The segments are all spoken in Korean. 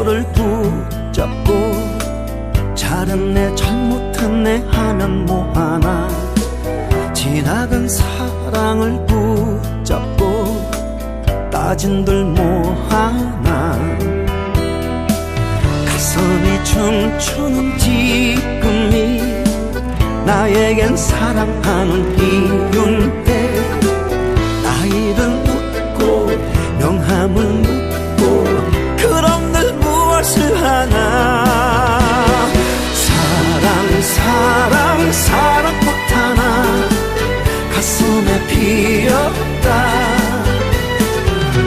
너를 붙잡고 잘했네 잘못했네 하면 뭐하나. 지나간 사랑을 붙잡고 따진들 뭐하나. 가슴이 춤추는 지금이 나에겐 사랑하는 이유인데 나이를 웃고 명함을 묻고 사랑 사랑 하나 가슴에 피었다.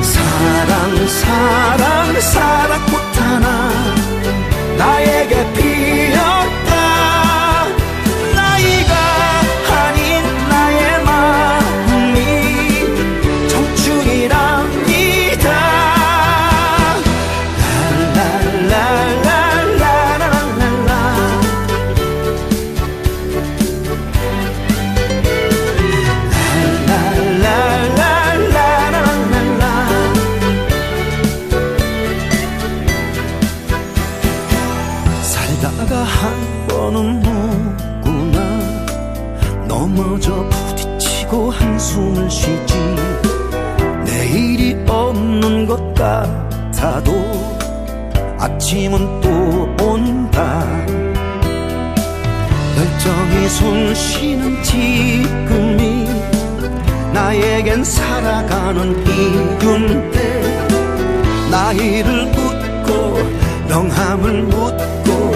사랑 사랑 사랑꽃 하나 나에게 피 한 번은 누구나. 넘어져 부딪히고 한숨을 쉬지. 내일이 없는 것 같아도 아침은 또 온다. 열정이 숨 쉬는 지금이 나에겐 살아가는 이유인데 나이를 묻고 명함을 묻고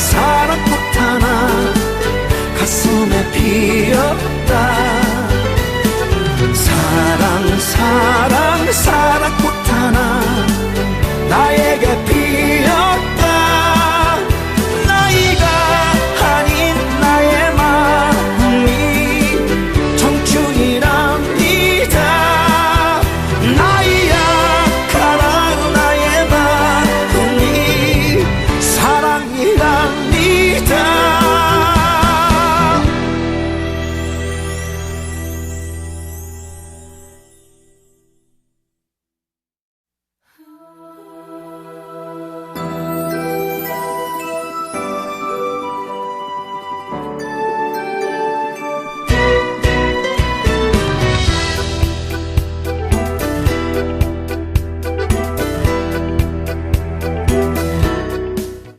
사랑 사랑꽃 하나 가슴에 피었다. 사랑 사랑 사랑꽃